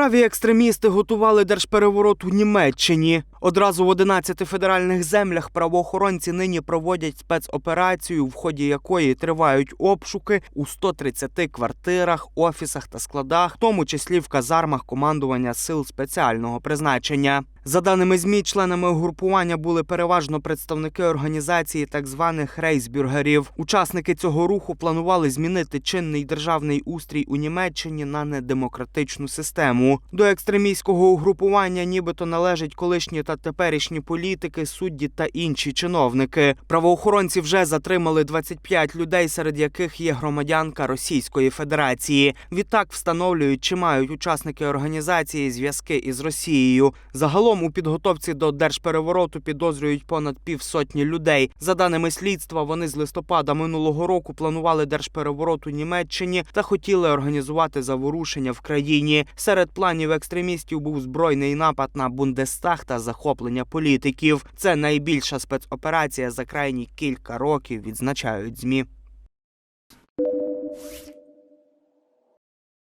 Праві екстремісти готували держпереворот у Німеччині. Одразу в 11 федеральних землях правоохоронці нині проводять спецоперацію, в ході якої тривають обшуки у 130 квартирах, офісах та складах, в тому числі в казармах командування сил спеціального призначення. За даними ЗМІ, членами угрупування були переважно представники організації так званих рейсбюргерів. Учасники цього руху планували змінити чинний державний устрій у Німеччині на недемократичну систему. До екстремістського угрупування нібито належать колишні та теперішні політики, судді та інші чиновники. Правоохоронці вже затримали 25 людей, серед яких є громадянка Російської Федерації. Відтак встановлюють, чи мають учасники організації зв'язки із Росією. Загалом у підготовці до держперевороту підозрюють понад півсотні людей. За даними слідства, вони з листопада минулого року планували держпереворот у Німеччині та хотіли організувати заворушення в країні. Серед планів екстремістів був збройний напад на Бундестаг та захоплення політиків. Це найбільша спецоперація за крайні кілька років, відзначають змі.